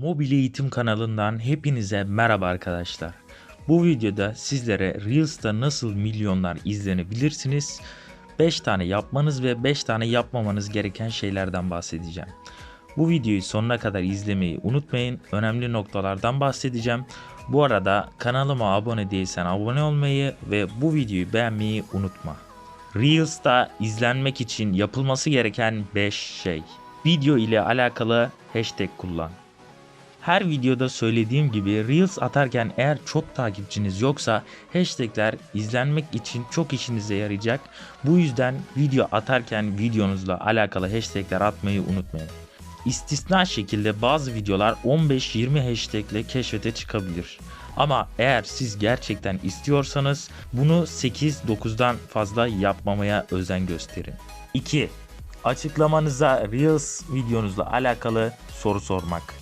Mobil Eğitim kanalından hepinize merhaba arkadaşlar. Bu videoda sizlere Reels'ta nasıl milyonlar izlenebilirsiniz 5 tane yapmanız ve 5 tane yapmamanız gereken şeylerden bahsedeceğim. Bu videoyu sonuna kadar izlemeyi unutmayın. Önemli noktalardan bahsedeceğim. Bu arada kanalıma abone değilsen abone olmayı ve bu videoyu beğenmeyi unutma. Reels'ta izlenmek için yapılması gereken 5 şey. Video ile alakalı hashtag kullan. Her videoda söylediğim gibi Reels atarken eğer çok takipçiniz yoksa hashtagler izlenmek için çok işinize yarayacak. Bu yüzden video atarken videonuzla alakalı hashtagler atmayı unutmayın. İstisna şekilde bazı videolar 15-20 hashtag ile keşfete çıkabilir. Ama eğer siz gerçekten istiyorsanız bunu 8-9'dan fazla yapmamaya özen gösterin. 2. Açıklamanıza Reels videonuzla alakalı soru sormak.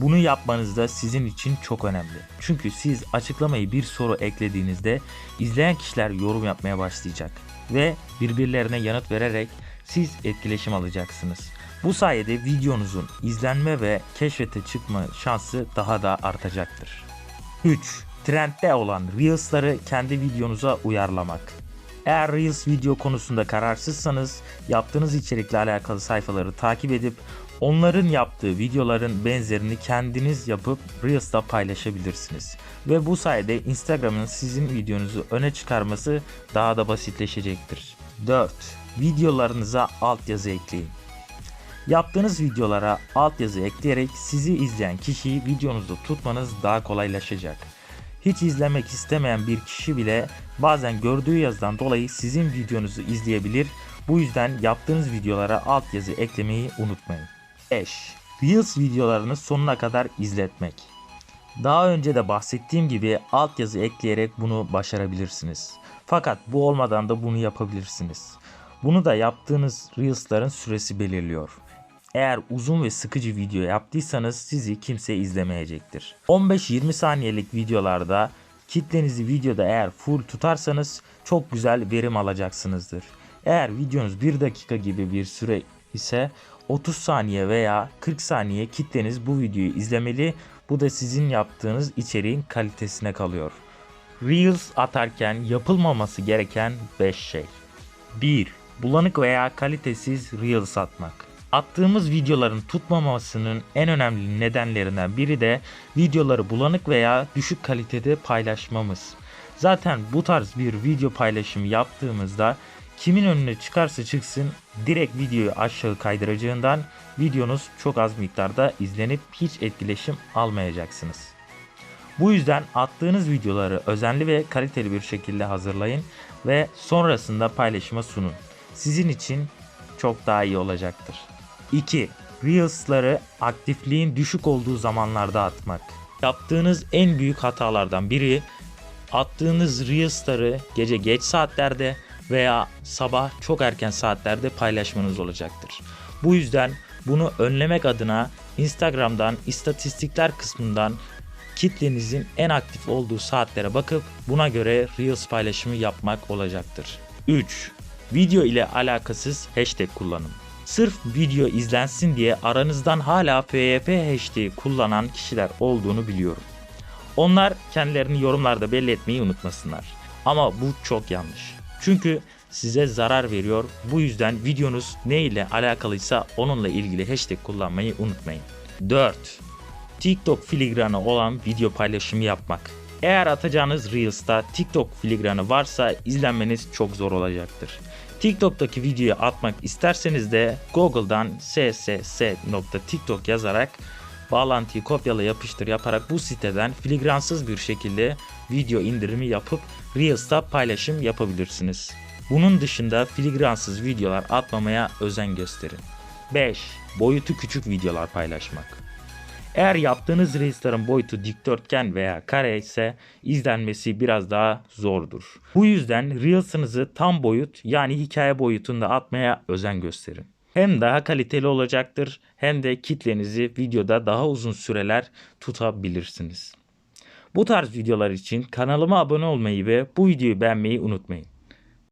Bunu yapmanız da sizin için çok önemli. Çünkü siz açıklamayı bir soru eklediğinizde izleyen kişiler yorum yapmaya başlayacak ve birbirlerine yanıt vererek siz etkileşim alacaksınız. Bu sayede videonuzun izlenme ve keşfete çıkma şansı daha da artacaktır. 3. Trendde olan Reels'ları kendi videonuza uyarlamak. Eğer Reels video konusunda kararsızsanız yaptığınız içerikle alakalı sayfaları takip edip onların yaptığı videoların benzerini kendiniz yapıp Reels'ta paylaşabilirsiniz. Ve bu sayede Instagram'ın sizin videonuzu öne çıkarması daha da basitleşecektir. 4. Videolarınıza altyazı ekleyin. Yaptığınız videolara altyazı ekleyerek sizi izleyen kişiyi videonuzda tutmanız daha kolaylaşacak. Hiç izlemek istemeyen bir kişi bile bazen gördüğü yazıdan dolayı sizin videonuzu izleyebilir. Bu yüzden yaptığınız videolara altyazı eklemeyi unutmayın. 5. Reels videolarını sonuna kadar izletmek. Daha önce de bahsettiğim gibi altyazı ekleyerek bunu başarabilirsiniz. Fakat bu olmadan da bunu yapabilirsiniz. Bunu da yaptığınız Reels'ların süresi belirliyor. Eğer uzun ve sıkıcı video yaptıysanız sizi kimse izlemeyecektir. 15-20 saniyelik videolarda kitlenizi videoda eğer full tutarsanız çok güzel verim alacaksınızdır. Eğer videonuz 1 dakika gibi bir süre ise 30 saniye veya 40 saniye kitleniz bu videoyu izlemeli. Bu da sizin yaptığınız içeriğin kalitesine kalıyor. Reels atarken yapılmaması gereken 5 şey. 1. Bulanık veya kalitesiz Reels atmak. Attığımız videoların tutmamasının en önemli nedenlerinden biri de videoları bulanık veya düşük kalitede paylaşmamız. Zaten bu tarz bir video paylaşımı yaptığımızda kimin önüne çıkarsa çıksın direkt videoyu aşağı kaydıracağından videonuz çok az miktarda izlenip hiç etkileşim almayacaksınız. Bu yüzden attığınız videoları özenli ve kaliteli bir şekilde hazırlayın ve sonrasında paylaşıma sunun. Sizin için çok daha iyi olacaktır. 2. Reels'ları aktifliğin düşük olduğu zamanlarda atmak. Yaptığınız en büyük hatalardan biri attığınız Reels'ları gece geç saatlerde veya sabah çok erken saatlerde paylaşmanız olacaktır. Bu yüzden bunu önlemek adına Instagram'dan istatistikler kısmından kitlenizin en aktif olduğu saatlere bakıp buna göre Reels paylaşımı yapmak olacaktır. 3. Video ile alakasız hashtag kullanın. Sırf video izlensin diye aranızdan hala FYP hashtag kullanan kişiler olduğunu biliyorum. Onlar kendilerini yorumlarda belli etmeyi unutmasınlar. Ama bu çok yanlış. Çünkü size zarar veriyor. Bu yüzden videonuz ne ile alakalıysa onunla ilgili hashtag kullanmayı unutmayın. 4. TikTok filigranı olan video paylaşımı yapmak. Eğer atacağınız Reels'ta TikTok filigranı varsa izlenmeniz çok zor olacaktır. TikTok'taki videoyu atmak isterseniz de Google'dan sss.tiktok yazarak bağlantıyı kopyala yapıştır yaparak bu siteden filigransız bir şekilde video indirimi yapıp Reels'ta paylaşım yapabilirsiniz. Bunun dışında filigransız videolar atmamaya özen gösterin. 5. Boyutu küçük videolar paylaşmak. Eğer yaptığınız Reels'ların boyutu dikdörtgen veya kare ise izlenmesi biraz daha zordur. Bu yüzden Reels'ınızı tam boyut yani hikaye boyutunda atmaya özen gösterin. Hem daha kaliteli olacaktır hem de kitlenizi videoda daha uzun süreler tutabilirsiniz. Bu tarz videolar için kanalıma abone olmayı ve bu videoyu beğenmeyi unutmayın.